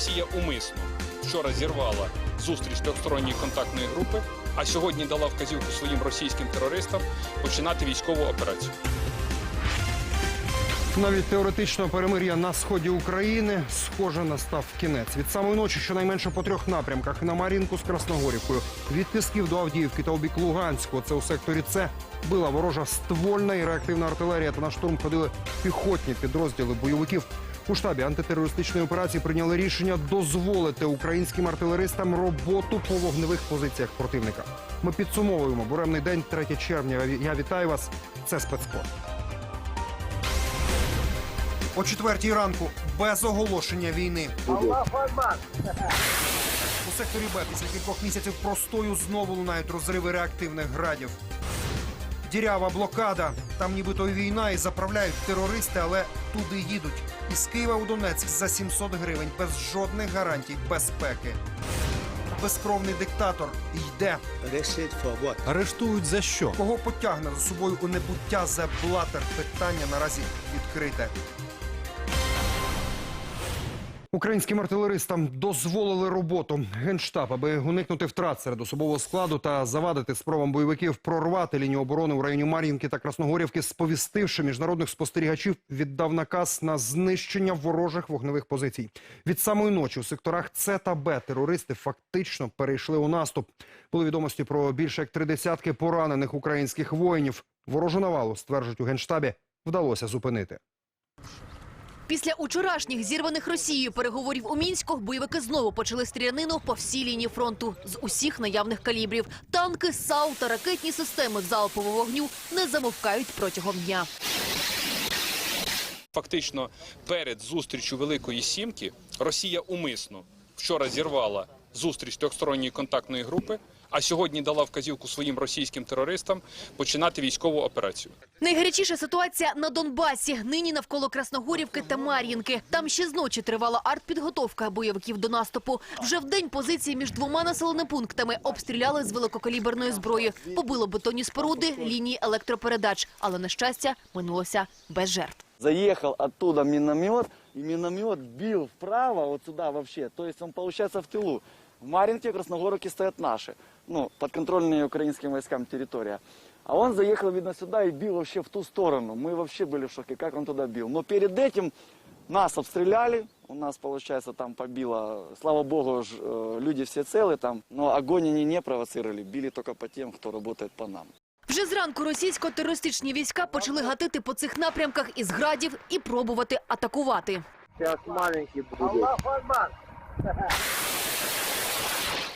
Росія умисно вчора зірвала зустріч трьохсторонньої контактної групи, а сьогодні дала вказівку своїм російським терористам починати військову операцію. Навіть теоретично перемир'я на сході України схоже настав кінець. Від самої ночі щонайменше по трьох напрямках на Мар'їнку з Красногорівкою, від Пісків до Авдіївки та у бік Луганського. Це у секторі С била ворожа ствольна і реактивна артилерія. Та на штурм ходили піхотні підрозділи бойовиків. У штабі антитерористичної операції прийняли рішення дозволити українським артилеристам роботу по вогневих позиціях противника. Ми підсумовуємо буремний день 3 червня. Я вітаю вас. Це спецспорт. О четвертій ранку без оголошення війни. У секторі Б після кількох місяців простою знову лунають розриви реактивних градів. Дірява блокада. Там нібито війна і заправляють терористи, але туди їдуть. Із Києва у Донецьк за 700 гривень без жодних гарантій безпеки. Безкровний диктатор йде. Арештують за що? Кого потягне за собою у небуття за блатер? Питання наразі відкрите. Українським артилеристам дозволили роботу генштаб, аби уникнути втрат серед особового складу та завадити спробам бойовиків прорвати лінію оборони у районі Мар'їнки та Красногорівки, сповістивши міжнародних спостерігачів, віддав наказ на знищення ворожих вогневих позицій. Від самої ночі у секторах С та Б терористи фактично перейшли у наступ. Були відомості про більше як три десятки поранених українських воїнів. Ворожу навалу стверджують у генштабі вдалося зупинити. Після учорашніх зірваних Росією переговорів у мінську бойовики знову почали стрілянину по всій лінії фронту з усіх наявних калібрів. Танки, САУ та ракетні системи залпового вогню не замовкають протягом дня. Фактично, перед зустрічю Великої Сімки Росія умисно вчора зірвала зустріч трьохсторонньої контактної групи, а сьогодні дала вказівку своїм російським терористам починати військову операцію. Найгарячіша ситуація на Донбасі. Нині навколо Красногорівки та Мар'їнки. Там ще з ночі тривала артпідготовка бойовиків до наступу. Вже в день позиції між двома населеними пунктами обстріляли з великокаліберної зброї. Побило бетонні споруди, лінії електропередач. Але, на щастя, минулося без жертв. Заехал оттуда миномет, и миномет бил вправо, вот сюда вообще. То есть он, получается, в тылу. В Маринке, Красногоровке стоят наши, ну, подконтрольные украинским войскам территория. А он заехал, видно, сюда и бил вообще в ту сторону. Мы вообще были в шоке, как он туда бил. Но перед этим нас обстреляли, у нас, получается, там побило, слава богу, ж, э, люди все целы там, но огонь они не провоцировали, били только по тем, кто работает по нам. Вже зранку російсько-терористичні війська почали гатити по цих напрямках із градів і пробувати атакувати.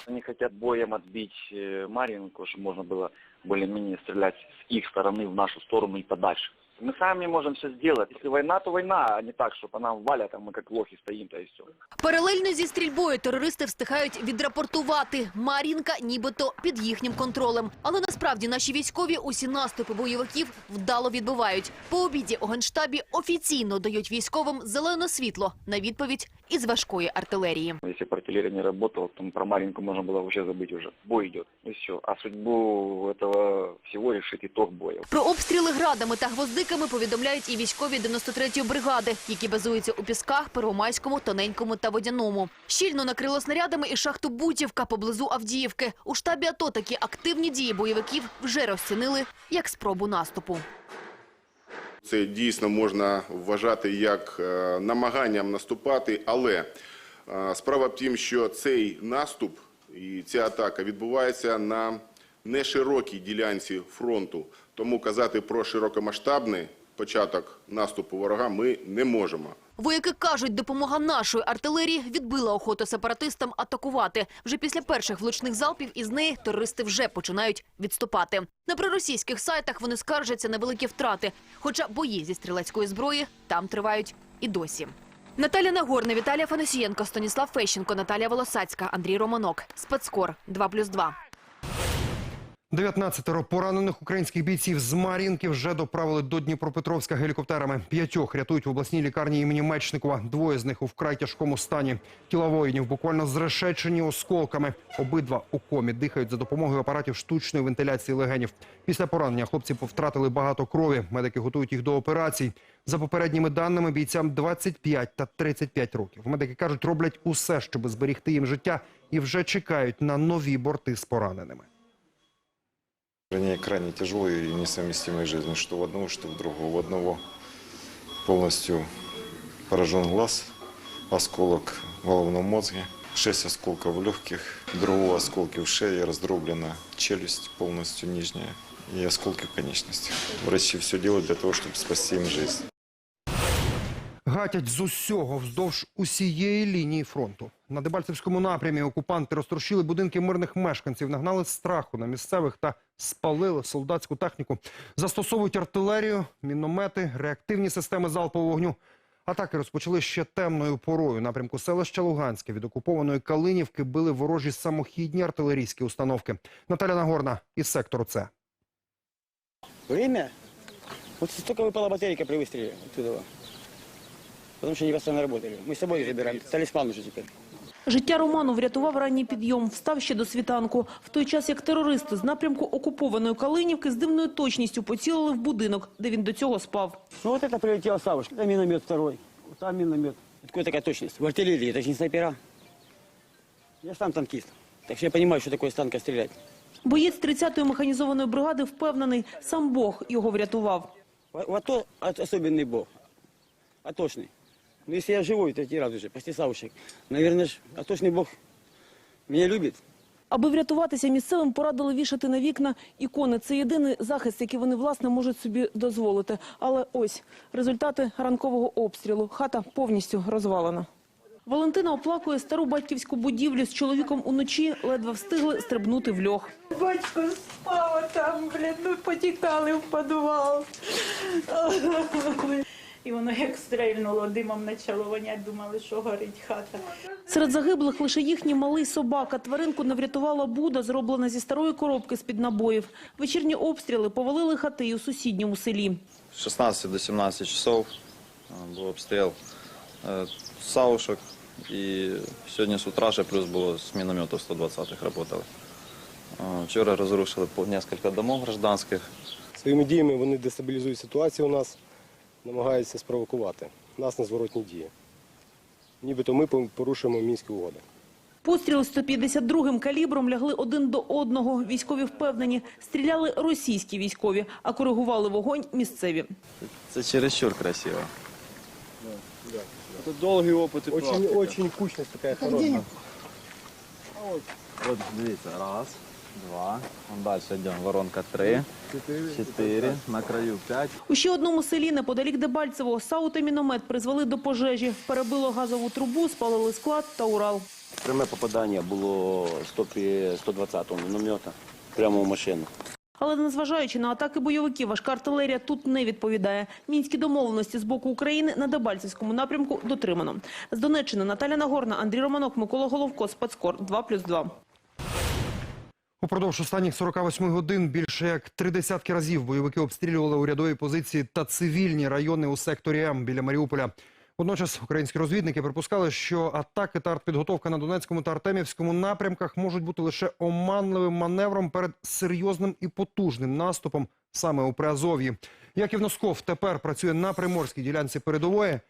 Они хотят боем отбить э, Марьинку, чтобы можно было более-менее стрелять с их стороны в нашу сторону и подальше. Мы сами можем все сделать. Если война, то война, а не так, что по нам валят, а мы как лохи стоим, то и все. Паралельно зі стрільбою терористи встигають відрапортувати. Мар'їнка нібито під їхнім контролем. Але насправді наші військові усі наступи бойовиків вдало відбивають. По обіді у генштабі офіційно дають військовим зелене світло на відповідь із важкої артилерії. Если бы артиллерия не работала, то про Маринку можно было вообще забыть уже. Бой идет, и все. А судьбу этого всего решит итог боя. Про обстріли градами та гвоздиками повідомляють і військові 93-ї бригади, які базуються у Пісках, Первомайському, Тоненькому та Водяному. Щільно накрило снарядами і шахту Бутівка поблизу Авдіївки. У штабі АТО такі активні дії бойовиків вже розцінили як спробу наступу. Це дійсно можна вважати як е, намаганням наступати, але е, справа в тім, що цей наступ і ця атака відбувається на неширокій ділянці фронту. Тому казати про широкомасштабний початок наступу ворога ми не можемо. Вояки кажуть, допомога нашої артилерії відбила охоту сепаратистам атакувати. Вже після перших влучних залпів із неї терористи вже починають відступати. На проросійських сайтах вони скаржаться на великі втрати, хоча бої зі стрілецької зброї там тривають і досі. Наталя Нагорна, Віталія Фанасієнко, Станіслав Фещенко, Наталія Волосацька, Андрій Романок. Спецкор 2+,2. 19 поранених українських бійців з Мар'їнки вже доправили до Дніпропетровська гелікоптерами. П'ятьох рятують в обласній лікарні імені Мечникова. Двоє з них у вкрай тяжкому стані. Тіла воїнів буквально зрешечені осколками. Обидва у комі дихають за допомогою апаратів штучної вентиляції легенів. Після поранення хлопці повтратили багато крові. Медики готують їх до операцій. За попередніми даними, бійцям 25 та 35 років. Медики кажуть, роблять усе, щоб зберігти їм життя, і вже чекають на нові борти з пораненими. Они крайне тяжелые и несовместимые с жизнью. Что в одного, что в другого. У одного полностью поражен глаз, осколок в головном мозге, шесть осколков в легких, другого осколки в шее, раздроблена челюсть полностью нижняя и осколки в конечностях. Врачи все делают для того, чтобы спасти им жизнь. Гатять з усього вздовж усієї лінії фронту. На Дебальцевському напрямі окупанти розтрощили будинки мирних мешканців, нагнали страху на місцевих та спалили солдатську техніку. Застосовують артилерію, міномети, реактивні системи залпового вогню. Атаки розпочали ще темною порою. Напрямку селища Луганське від окупованої Калинівки били ворожі самохідні артилерійські установки. Наталя Нагорна із сектору С. Время? Вот столько выпала батарейка при оттуда Потому что они постоянно работали. Мы с собой забираем. Талисман уже теперь. Життя Роману врятував ранній підйом, встав ще до світанку. В той час, як терористи з напрямку окупованої Калинівки з дивною точністю поцілили в будинок, де він до цього спав. Ну вот это прилетел Савушка. Это миномет второй. Вот там миномет. Откуда такая точность? В артиллерии. Это же не снайпера. Я ж сам танкист. Так что я понимаю, что такое с танка стрелять. Боєць 30-ї механізованої бригади впевнений, сам Бог його врятував. В- Вот то от- особенный бог. Атошный. Ну если я живой третий раз уже, почти Савушек. Наверное, ж атошный бог меня любит. Аби врятуватися місцевим, порадили вішати на вікна ікони. Це єдиний захист, який вони, власне, можуть собі дозволити. Але ось результати ранкового обстрілу. Хата повністю розвалена. Валентина оплакує стару батьківську будівлю з чоловіком уночі, ледве встигли стрибнути в льох. Батько спав там, блін, ми потікали в підвал. І воно як стрельнуло, димом почало воняти, думали, що горить хата. Серед загиблих лише їхній малий собака. Тваринку не врятувала Буда, зроблена зі старої коробки з-під набоїв. Вечірні обстріли повалили хати і у сусідньому селі. С 16 до 17 часов а, был обстрел э, саушек. И сегодня с утра же плюс было с минометов 120-х работало. А, Вчера разрушили по несколько домов гражданских. Своїми діями вони дестабілізують ситуацію у нас, намагаються спровокувати нас на зворотні дії. Нібито ми порушуємо мінські угоди. Постріли 152-м калібром лягли один до одного. Військові впевнені, стріляли російські військові, а коригували вогонь місцеві. Это чересчур красиво. Очень, очень кучність така хороша. Вот, видите, раз, два. Дальше идем. Воронка три, четыре, на краю пять. У ще одному селі неподалік Дебальцевого САУ та міномет призвели до пожежі. Перебило газову трубу, спалили склад та Урал. Пряме попадання було 120-го міномета прямо в машину. Але незважаючи на атаки бойовиків, важка артилерія тут не відповідає. Мінські домовленості з боку України на Дебальцевському напрямку дотримано. З Донеччини Наталя Нагорна, Андрій Романок, Микола Головко, Спецкор 2+,2. Упродовж останніх 48 годин більше як три десятки разів бойовики обстрілювали урядові позиції та цивільні райони у секторі М біля Маріуполя. Водночас українські розвідники припускали, що атаки та артпідготовка на Донецькому та Артемівському напрямках можуть бути лише оманливим маневром перед серйозним і потужним наступом саме у Приазов'ї. Яків Носков тепер працює на приморській ділянці передової.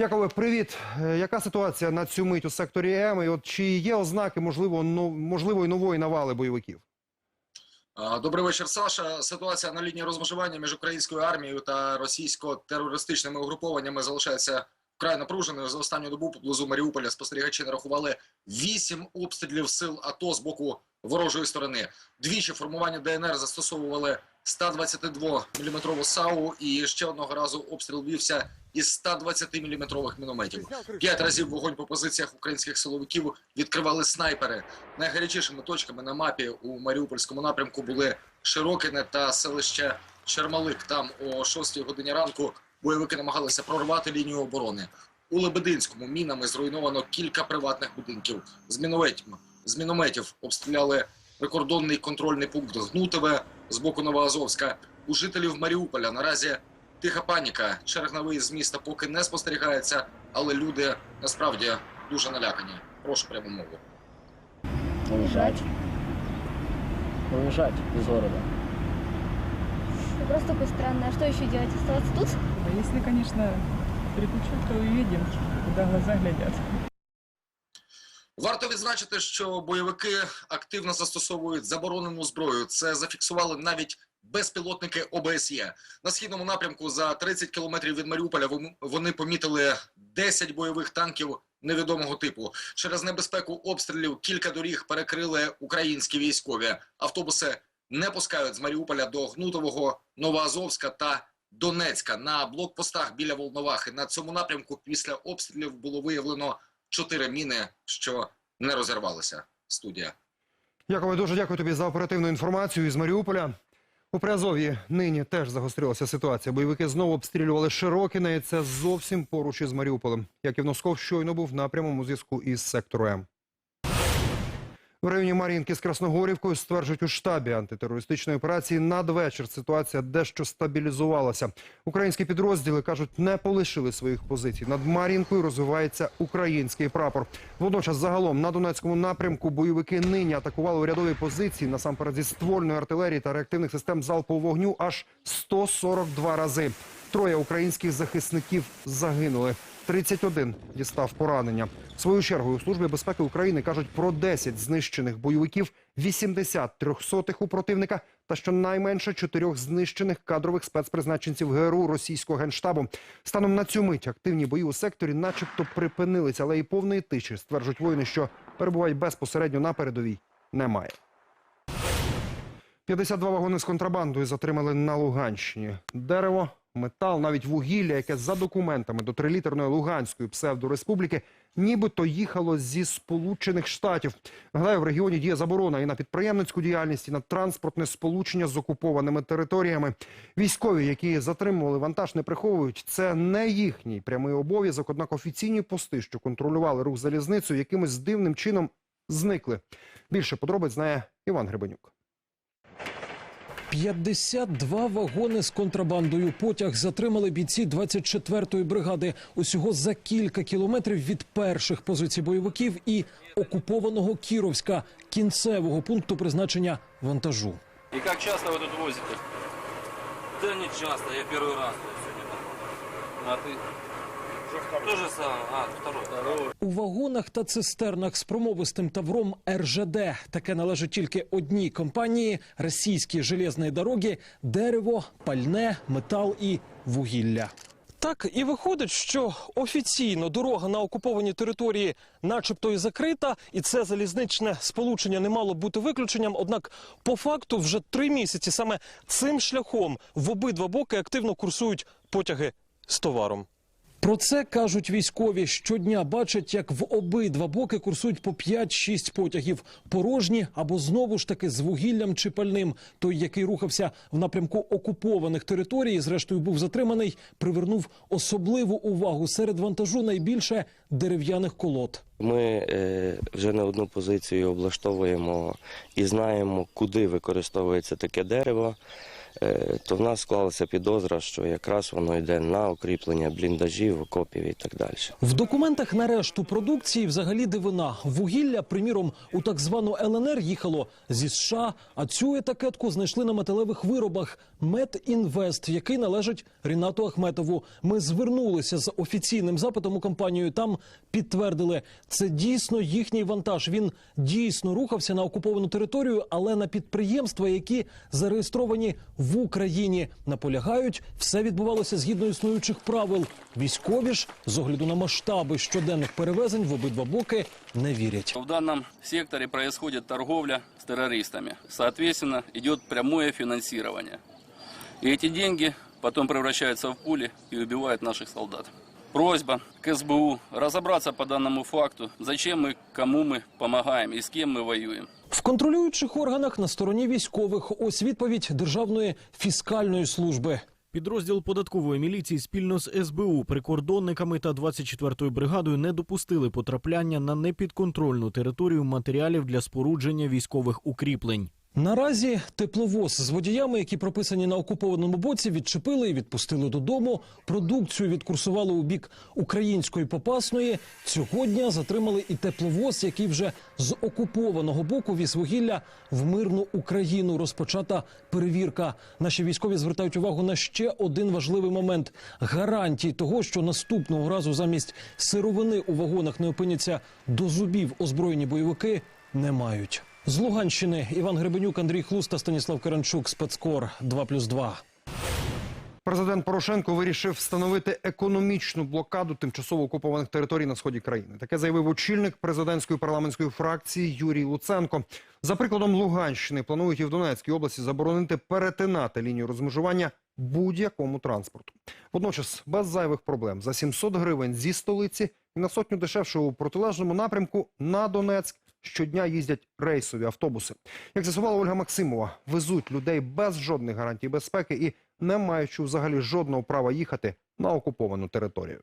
Якове, привіт. Е, Яка ситуація на цю мить у секторі М? І от чи є ознаки можливо, но- можливої нової навали бойовиків? Добрий вечір, Саша. Ситуація на лінії розмежування між українською армією та російсько-терористичними угрупованнями залишається вкрай напруженою. За останню добу поблизу Маріуполя спостерігачі нарахували вісім обстрілів сил АТО з боку ворожої сторони. Двічі формування ДНР застосовували 122-мм САУ і ще одного разу обстріл вівся із 120-мм мінометів. П'ять разів вогонь по позиціях українських силовиків відкривали снайпери. Найгарячішими точками на мапі у Маріупольському напрямку були Широкине та селище Чермалик. Там о 6 годині ранку бойовики намагалися прорвати лінію оборони. У Лебединському мінами зруйновано кілька приватних будинків. З мінометів, з мінометів обстріляли прикордонний контрольний пункт Гнутове з боку Новоазовська. У жителів Маріуполя наразі тиха паніка. Черг з міста поки не спостерігається, але люди насправді дуже налякані. Прошу пряму мову. Уезжать. Уезжать из города. Вопрос такой странный. А что еще делать? Оставаться тут? Если, конечно, приключу, то увидим, куда глаза глядят. Варто відзначити, що бойовики активно застосовують заборонену зброю. Це зафіксували навіть безпілотники ОБСЄ. На східному напрямку за 30 кілометрів від Маріуполя вони помітили 10 бойових танків невідомого типу. Через небезпеку обстрілів кілька доріг перекрили українські військові. Автобуси не пускають з Маріуполя до Гнутового, Новоазовська та Донецька. На блокпостах біля Волновахи на цьому напрямку після обстрілів було виявлено чотири міни, що не розірвалися. Студія. Якове, дуже дякую тобі за оперативну інформацію із Маріуполя. У Приазов'ї нині теж загострилася ситуація. Бойовики знову обстрілювали Широкіне, і це зовсім поруч із Маріуполем. Яків Носков щойно був на прямому зв'язку із сектору М. В районі Мар'їнки з Красногорівкою стверджують у штабі антитерористичної операції надвечір ситуація дещо стабілізувалася. Українські підрозділи кажуть, не полишили своїх позицій. Над Мар'їнкою розвивається український прапор. Водночас, загалом на Донецькому напрямку бойовики нині атакували урядові позиції насамперед зі ствольної артилерії та реактивних систем залпового вогню аж 142 рази. Троє українських захисників загинули. 31 дістав поранення. Свою чергу у службі безпеки України кажуть про 10 знищених бойовиків, 80 трьохсотих у противника та щонайменше чотирьох знищених кадрових спецпризначенців ГРУ російського генштабу. Станом на цю мить активні бої у секторі, начебто, припинилися, але і повної тиші стверджують воїни, що перебувають безпосередньо на передовій. Немає. 52 вагони з контрабандою затримали на Луганщині. Дерево, метал, навіть вугілля, яке за документами до трилітерної Луганської псевдореспубліки нібито їхало зі Сполучених Штатів. Нагадаю, в регіоні діє заборона і на підприємницьку діяльність, і на транспортне сполучення з окупованими територіями. Військові, які затримували вантаж, не приховують. Це не їхній прямий обов'язок. Однак офіційні пости, що контролювали рух залізницею, якимось дивним чином зникли. Більше подробиць знає Іван Гребенюк. 52 вагони з контрабандою. Потяг затримали бійці 24-ї бригади. Усього за кілька кілометрів від перших позицій бойовиків і окупованого Кіровська, кінцевого пункту призначення вантажу. И как часто вы тут возите? Да не часто, я первый раз тут сегодня. А ты? То же самое. А, второй. У вагонах та цистернах з промовистим тавром РЖД. Таке належить тільки одній компанії – російські железні дороги, дерево, пальне, метал і вугілля. Так і виходить, що офіційно дорога на окупованій території начебто і закрита, і це залізничне сполучення не мало бути виключенням. Однак, по факту, вже три місяці саме цим шляхом в обидва боки активно курсують потяги з товаром. Про це кажуть військові. Щодня бачать, як в обидва боки курсують по 5-6 потягів, порожні або знову ж таки з вугіллям чи пальним. Той, який рухався в напрямку окупованих територій, зрештою був затриманий, привернув особливу увагу серед вантажу найбільше дерев'яних колод. Ми е, вже не одну позицію облаштовуємо і знаємо, куди використовується таке дерево. Е, то в нас склалася підозра, що якраз воно йде на укріплення бліндажів, окопів і так далі. В документах на решту продукції взагалі дивина. Вугілля, приміром, у так звану ЛНР їхало зі США, а цю етикетку знайшли на металевих виробах Медінвест, який належить Рінату Ахметову. Ми звернулися з офіційним запитом у компанію. Там підтвердили, це дійсно їхній вантаж. Він дійсно рухався на окуповану територію, але на підприємства, які зареєстровані в Україні, наполягають, все відбувалося згідно існуючих правил. Військові ж з огляду на масштаби щоденних перевезень в обидва боки не вірять. В даному секторі відбувається торговля з терористами. Соответственно, йде пряме фінансування. І ці деньги потім превращаются в пулі і вбивають наших солдат. Просьба к СБУ разобраться по данному факту, зачем мы, кому мы помогаем и с кем мы воюем. В контролюючих органах на стороні військових ось відповідь Державної фіскальної служби. Підрозділ податкової міліції спільно з СБУ, прикордонниками та 24-ю бригадою не допустили потрапляння на непідконтрольну територію матеріалів для спорудження військових укріплень. Наразі тепловоз з водіями, які прописані на окупованому боці, відчепили і відпустили додому. Продукцію відкурсували у бік української попасної. Цього дня затримали і тепловоз, який вже з окупованого боку віз вугілля в мирну Україну. Розпочата перевірка. Наші військові звертають увагу на ще один важливий момент: гарантії того, що наступного разу замість сировини у вагонах не опиняться до зубів озброєні бойовики, не мають. З Луганщини Іван Гребенюк, Андрій Хлус та Станіслав Каранчук. Спецкор 2+,2. Президент Порошенко вирішив встановити економічну блокаду тимчасово окупованих територій на сході країни. Таке заявив очільник президентської парламентської фракції Юрій Луценко. За прикладом Луганщини планують і в Донецькій області заборонити перетинати лінію розмежування будь-якому транспорту. Водночас без зайвих проблем за 700 гривень зі столиці і на сотню дешевше у протилежному напрямку на Донецьк щодня їздять рейсові автобуси. Як з'ясувала Ольга Максимова, везуть людей без жодних гарантій безпеки і не маючи взагалі жодного права їхати на окуповану територію.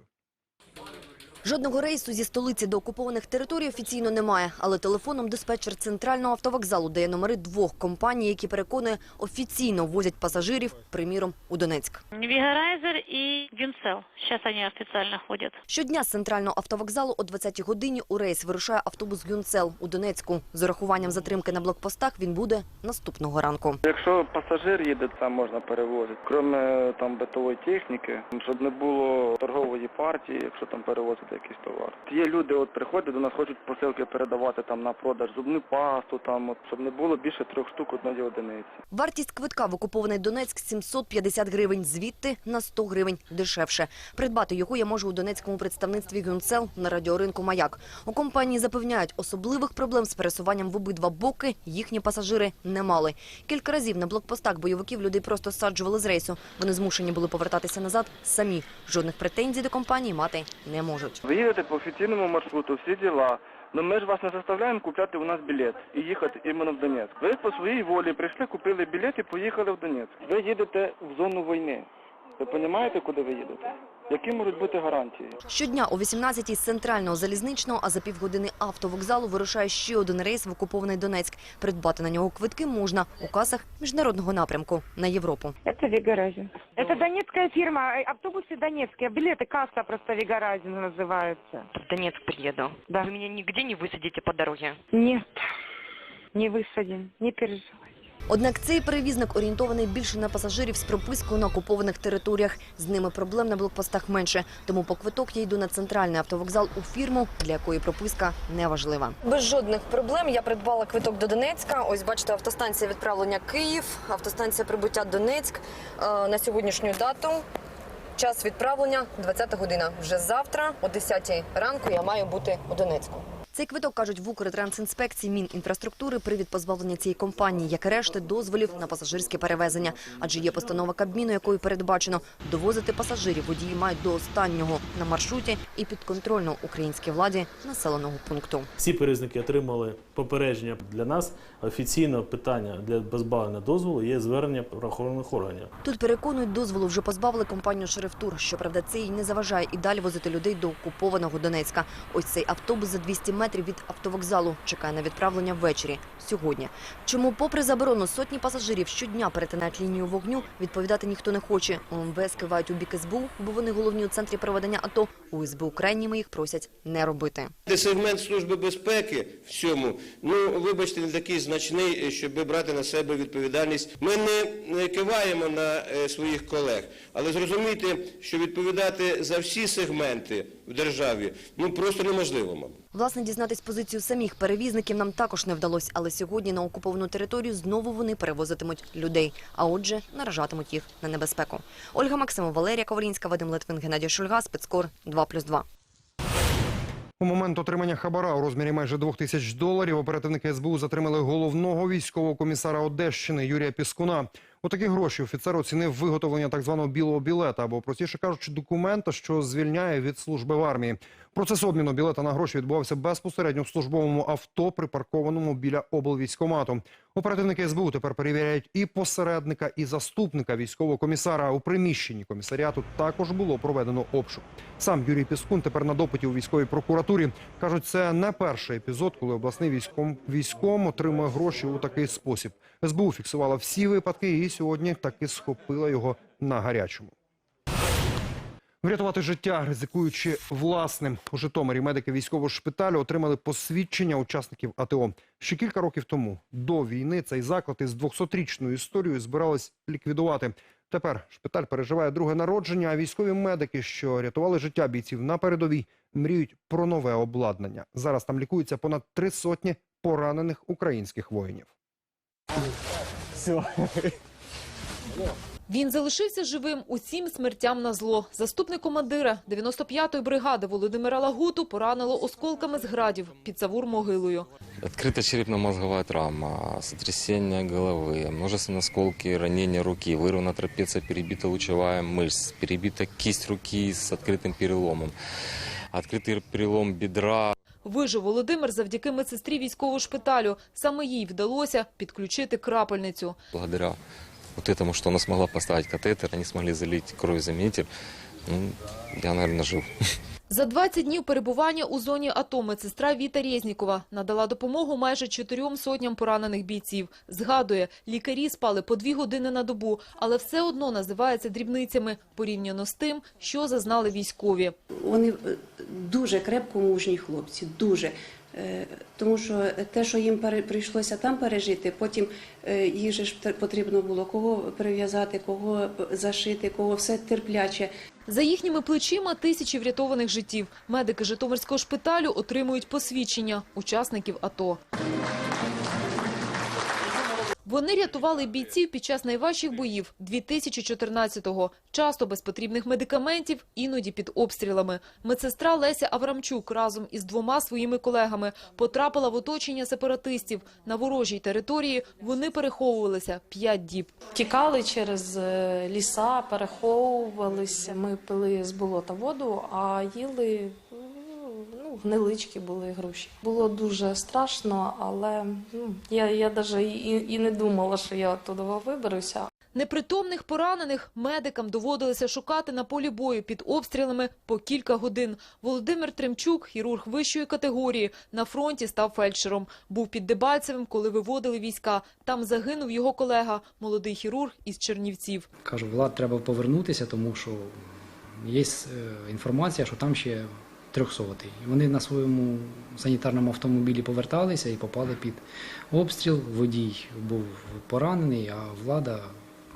Жодного рейсу зі столиці до окупованих територій офіційно немає, але телефоном диспетчер центрального автовокзалу дає номери двох компаній, які переконує офіційно возять пасажирів, приміром у Донецьк. Вигарайзер и Гюнцел. Сейчас они официально ходят. Щодня з центрального автовокзалу о 20-й годині у рейс вирушає автобус Гюнцел у Донецьку. З урахуванням затримки на блокпостах він буде наступного ранку. Якщо пасажир їде, це можна перевозити. Крім там битової техніки, щоб не було торгової партії, якщо там перевозити якийсь товар. Є люди, от приходять до нас, хочуть посилки передавати там на продаж зубну пасту, там от, щоб не було більше трьох штук одної одиниці. Вартість квитка в окупований Донецьк – 750 гривень, звідти на 100 гривень дешевше. Придбати його я можу у донецькому представництві Гюнцел на радіоринку «Маяк». У компанії запевняють, особливих проблем з пересуванням в обидва боки їхні пасажири не мали. Кілька разів на блокпостах бойовиків людей просто саджували з рейсу. Вони змушені були повертатися назад самі. Жодних претензій до компанії мати не можуть. Ви їдете по офіційному маршруту, всі діла. Ну ми ж вас не заставляємо купляти у нас білет і їхати іменно в Донецьк. Ви по своїй волі прийшли, купили білет і поїхали в Донецьк. Ви їдете в зону війни. Ви розумієте, куди ви їдете? Які можуть бути гарантії? Щодня о 18-й з центрального залізничного, а за півгодини автовокзалу вирушає ще один рейс в окупований Донецьк. Придбати на нього квитки можна у касах міжнародного напрямку на Європу. Это Вигаразин. Это донецкая фирма, э, автобусы донецкие, билеты касса просто Вигаразин называется. В Донецк приеду. Да. Вы меня нигде не высадите по дороге? Нет, не высадим, не переживай. Однак цей перевізник орієнтований більше на пасажирів з пропискою на окупованих територіях. З ними проблем на блокпостах менше. Тому по квиток я йду на центральний автовокзал у фірму, для якої прописка не важлива. Без жодних проблем я придбала квиток до Донецька. Ось бачите, автостанція відправлення Київ, автостанція прибуття Донецьк Е, на сьогоднішню дату. Час відправлення 20 година. Вже завтра, о 10 ранку, я маю бути у Донецьку. Цей квиток, кажуть, в Укртрансінспекції Мінінфраструктури привід позбавлення цієї компанії, як і решти дозволів на пасажирське перевезення. Адже є постанова Кабміну, якою передбачено довозити пасажирів водії мають до останнього на маршруті і підконтрольно українській владі населеного пункту. Всі перевізники отримали попередження для нас. Офіційно питання для позбавлення дозволу є звернення правоохоронних органів. Тут переконують, дозволу вже позбавили компанію «Шерифтур». Щоправда, це їй не заважає і далі возити людей до окупованого Донецька. Ось цей автобус за 200 метрів від автовокзалу чекає на відправлення ввечері сьогодні. Чому, попри заборону, сотні пасажирів щодня перетинають лінію вогню, відповідати ніхто не хоче. У МВС кивають у бік СБУ, бо вони головні у центрі проведення АТО. У СБУ крайніми їх просять не робити. Де сегмент служби безпеки в цьому, ну вибачте, не такий значний, щоб брати на себе відповідальність. Ми не киваємо на е, своїх колег, але зрозумійте, що відповідати за всі сегменти в державі ну просто неможливо, мабуть. Власне, дізнатись позицію самих перевізників нам також не вдалося, але сьогодні на окуповану територію знову вони перевозитимуть людей, а отже, наражатимуть їх на небезпеку. Ольга Максимова, Валерія Ковалінська, Вадим Литвин, Геннадій Шульга, спецкор 2+,2. У момент отримання хабара у розмірі майже двох тисяч доларів оперативники СБУ затримали головного військового комісара Одещини Юрія Піскуна. У такі гроші офіцер оцінив виготовлення так званого білого білета, або простіше кажучи, документа, що звільняє від служби в армії. Процес обміну білета на гроші відбувався безпосередньо в службовому авто, припаркованому біля облвійськомату. Оперативники СБУ тепер перевіряють і посередника, і заступника військового комісара. У приміщенні комісаріату також було проведено обшук. Сам Юрій Піскун тепер на допиті у військовій прокуратурі. Кажуть, це не перший епізод, коли обласний військом військом отримує гроші у такий спосіб. СБУ фіксувала всі випадки і сьогодні таки схопила його на гарячому. Врятувати життя, ризикуючи власним. У Житомирі медики військового шпиталю отримали посвідчення учасників АТО. Ще кілька років тому, до війни, цей заклад із 200-річною історією збирались ліквідувати. Тепер шпиталь переживає друге народження, а військові медики, що рятували життя бійців на передовій, мріють про нове обладнання. Зараз там лікуються понад три сотні поранених українських воїнів. Все. Він залишився живим усім смертям на зло. Заступник командира 95-ї бригади Володимира Лагуту поранило осколками з градів під Савур-могилою. Открыта черепно-мозговая травма, сотрясение головы, множественные осколки, ранения руки, вырвана трапеция, перебита лучевая мышц, перебита кисть руки с открытым переломом, открытый перелом бедра, Вижив Володимир завдяки медсестрі військового шпиталю. Саме їй вдалося підключити крапельницю. благодаря вот этому, что она смогла поставить катетер, они смогли залить кровезаменитель, ну, я, наверное, жив. За 20 днів перебування у зоні АТО медсестра Віта Резнікова надала допомогу майже чотирьом сотням поранених бійців. Згадує, лікарі спали по дві години на добу, але все одно називається дрібницями порівняно з тим, що зазнали військові. Вони е, дуже крепко мужні хлопці, дуже. Е, Тому що те, що їм прийшлося там пережити, потім е, їх же потрібно було кого прив'язати, кого зашити, кого все терпляче. За їхніми плечима тисячі врятованих життів. Медики Житомирського шпиталю отримують посвідчення учасників АТО. Вони рятували бійців під час найважчих боїв 2014-го. Часто без потрібних медикаментів, іноді під обстрілами. Медсестра Леся Аврамчук разом із двома своїми колегами потрапила в оточення сепаратистів. На ворожій території вони переховувалися п'ять діб. Тікали через е, ліса, переховувалися. Ми пили з болота воду, а їли ну, гнилички були груші. Було дуже страшно, але ну, я, я навіть і, і не думала, що я туди виберуся. Непритомних поранених медикам доводилося шукати на полі бою під обстрілами по кілька годин. Володимир Тремчук, хірург вищої категорії, на фронті став фельдшером. Був під Дебальцевим, коли виводили війська. Там загинув його колега, молодий хірург із Чернівців. Кажу, Влад, треба повернутися, тому що є е, інформація, що там ще трьохсотий. Вони на своєму санітарному автомобілі поверталися і попали під обстріл. Водій був поранений, а влада,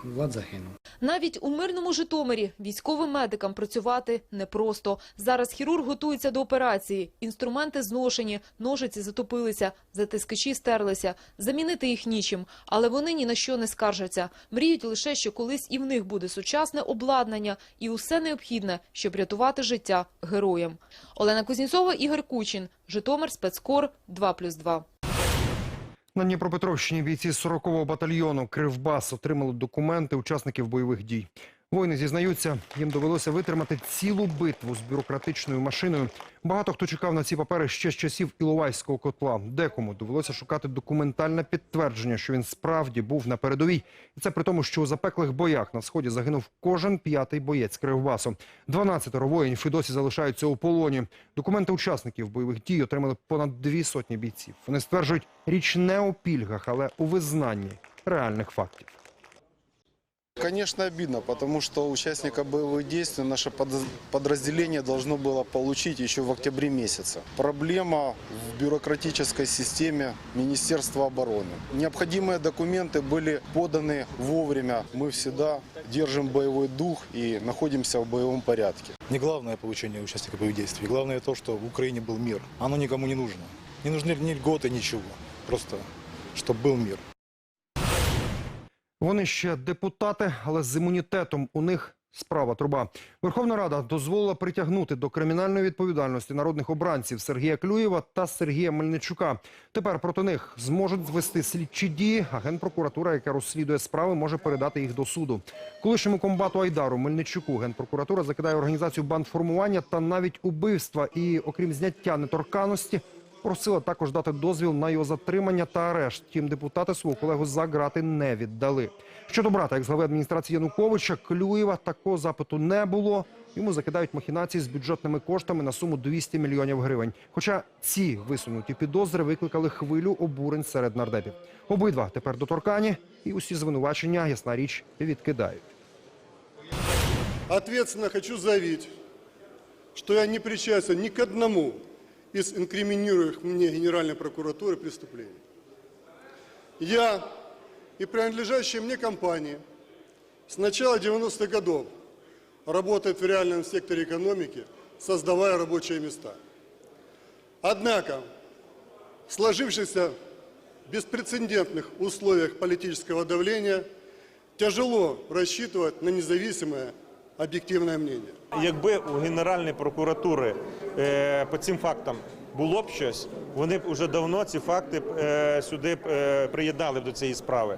влад загинув. Навіть у мирному Житомирі військовим медикам працювати непросто. Зараз хірург готується до операції. Інструменти зношені, ножиці затопилися, затискачі стерлися. Замінити їх нічим, але вони ні на що не скаржаться. Мріють лише, що колись і в них буде сучасне обладнання і усе необхідне, щоб рятувати життя героям. Олена Кузнєцова, Ігор Кучин, Житомир, спецкор 2+,2. На Дніпропетровщині бійці 40-го батальйону Кривбас отримали документи учасників бойових дій. Воїни зізнаються, їм довелося витримати цілу битву з бюрократичною машиною. Багато хто чекав на ці папери ще з часів Іловайського котла. Декому довелося шукати документальне підтвердження, що він справді був на передовій. І це при тому, що у запеклих боях на сході загинув кожен п'ятий боєць Кривбасу. 12 воїнів і досі залишаються у полоні. Документи учасників бойових дій отримали понад дві сотні бійців. Вони стверджують, річ не у пільгах, але у визнанні реальних фактів. Конечно, обидно, потому что участника боевых действий наше под- подразделение должно было получить еще в октябре месяце. Проблема в бюрократической системе Министерства обороны. Необходимые документы были поданы вовремя. Мы всегда держим боевой дух и находимся в боевом порядке. Не главное получение участника боевых действий. Главное то, что в Украине был мир. Оно никому не нужно. Не нужны ни льготы, ничего. Просто, чтобы был мир. Вони ще депутати, але з імунітетом у них Справа труба. Верховна Рада дозволила притягнути до кримінальної відповідальності народних обранців Сергія Клюєва та Сергія Мельничука. Тепер проти них зможуть звести слідчі дії. А генпрокуратура, яка розслідує справи, може передати їх до суду. Колишньому комбату Айдару Мельничуку генпрокуратура закидає організацію бандформування та навіть убивства. І окрім зняття неторканості, просила також дати дозвіл на його затримання та арешт. Втім, депутати свого колегу за грати не віддали. Щодо брата екс-глави адміністрації Януковича, Клюєва такого запиту не було. Йому закидають махінації з бюджетними коштами на суму 200 мільйонів гривень. Хоча ці висунуті підозри викликали хвилю обурень серед нардепів. Обидва тепер доторкані, і усі звинувачення, ясна річ, відкидають. Ответственно хочу заявить, что я не причастен ни к одному из инкриминируемых мне Генеральной прокуратуры преступлений. Я и принадлежащие мне компании с начала 90-х годов работают в реальном секторе экономики, создавая рабочие места. Однако, в сложившихся беспрецедентных условиях политического давления тяжело рассчитывать на независимое об'єктивне мнение. Якби у Генеральної прокуратури е, по цим фактам було б щось, вони б вже давно ці факти е, сюди е, приєднали до цієї справи.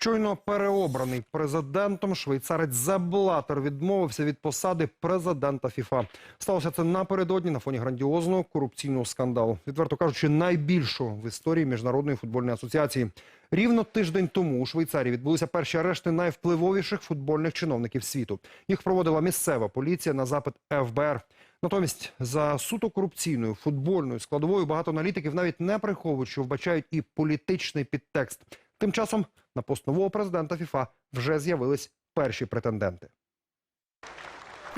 Щойно переобраний президентом швейцарець Зеблатер відмовився від посади президента ФІФА. Сталося це напередодні на фоні грандіозного корупційного скандалу. Відверто кажучи, найбільшого в історії міжнародної футбольної асоціації. Рівно тиждень тому у Швейцарії відбулися перші арешти найвпливовіших футбольних чиновників світу. Їх проводила місцева поліція на запит ФБР. Натомість за суто корупційною футбольною складовою багато аналітиків навіть не приховують, що вбачають і політичний підтекст. Тим часом на пост нового президента ФІФА вже з'явились перші претенденти.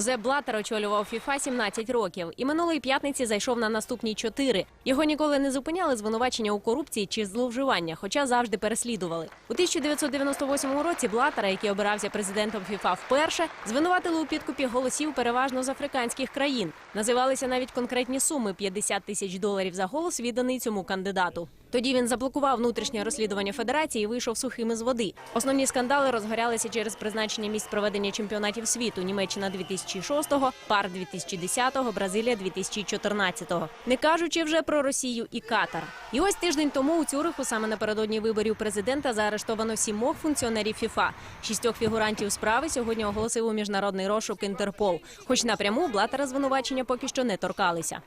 Зеп Блаттер очолював ФІФА 17 років і минулої п'ятниці зайшов на наступні чотири. Його ніколи не зупиняли звинувачення у корупції чи зловживання, хоча завжди переслідували. У 1998 році Блаттера, який обирався президентом ФІФА вперше, звинуватили у підкупі голосів переважно з африканських країн. Називалися навіть конкретні суми 50 тисяч доларів за голос, відданий цьому кандидату. Тоді він заблокував внутрішнє розслідування федерації і вийшов сухим із води. Основні скандали розгорялися через призначення місць проведення чемпіонатів світу Німеччина 2006-го, пар 2010-го, Бразилія 2014-го. Не кажучи вже про Росію і Катар. І ось тиждень тому у Цюриху, саме напередодні виборів президента, заарештовано сімох функціонерів ФІФА. Шістьох фігурантів справи сьогодні оголосив у міжнародний розшук Інтерпол. Хоч напряму Блатера звинувачення поки що не торкалися.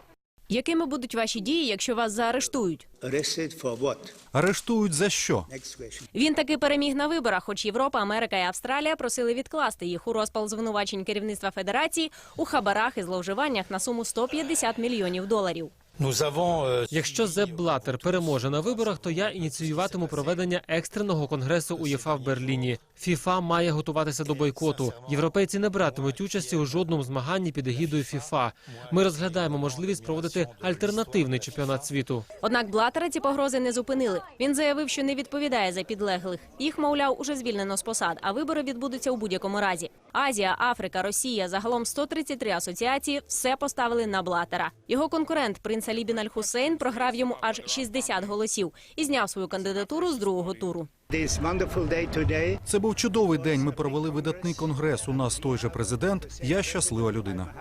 Якими будуть ваші дії, якщо вас заарештують? Арештують за що? Він таки переміг на виборах, хоч Європа, Америка і Австралія просили відкласти їх у розпал звинувачень керівництва федерації у хабарах і зловживаннях на суму 150 мільйонів доларів. Якщо Зеп Блатер переможе на виборах, то я ініціюватиму проведення екстреного конгресу УЄФА в Берліні. ФІФА має готуватися до бойкоту. Європейці не братимуть участі у жодному змаганні під егідою ФІФА. Ми розглядаємо можливість проводити альтернативний чемпіонат світу. Однак Блатера ці погрози не зупинили. Він заявив, що не відповідає за підлеглих. Їх, мовляв, уже звільнено з посад, а вибори відбудуться у будь-якому разі. Азія, Африка, Росія, загалом 133 асоціації все поставили на Блатера. Його конкурент принц Алі Бін Аль-Хусейн програв йому аж 60 голосів і зняв свою кандидатуру з другого туру. Це був чудовий день. Ми провели видатний конгрес. У нас той же президент. Я щаслива людина.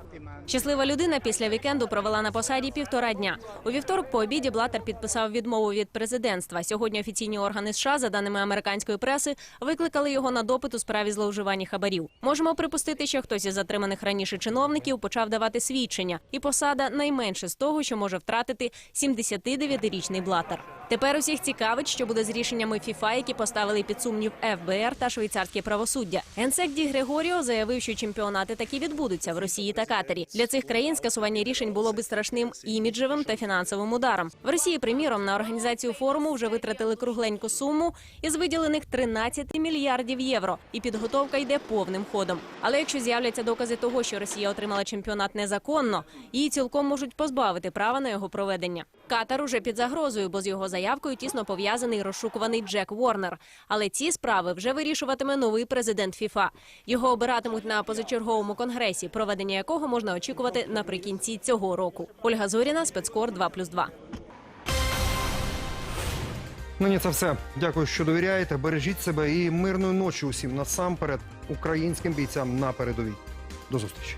Щаслива людина після вікенду провела на посаді півтора дня. У вівторок по обіді Блатер підписав відмову від президентства. Сьогодні офіційні органи США, за даними американської преси, викликали його на допит у справі зловживання хабарів. Можемо припустити, що хтось із затриманих раніше чиновників почав давати свідчення, і посада найменше з того, що може втратити 79-річний Блатер. Тепер усіх цікавить, що буде з рішеннями ФІФА, які поставили під сумнів ФБР та швейцарське правосуддя. Генсек Ді Грегоріо заявив, що чемпіонати таки відбудуться в Росії та Катарі. Для цих країн скасування рішень було би страшним іміджевим та фінансовим ударом. В Росії, приміром, на організацію форуму вже витратили кругленьку суму із виділених 13 мільярдів євро, і підготовка йде повним ходом. Але якщо з'являться докази того, що Росія отримала чемпіонат незаконно, її цілком можуть позбавити права на його проведення. Катар уже під загрозою, бо з його заявкою тісно пов'язаний розшукуваний Джек Ворнер. Але ці справи вже вирішуватиме новий президент ФІФА. Його обиратимуть на позачерговому конгресі, проведення якого можна очікувати наприкінці цього року. Ольга Зоріна, спецкор 2+,2. Нині це все. Дякую, що довіряєте. Бережіть себе і мирної ночі усім насамперед українським бійцям на передовій. До зустрічі.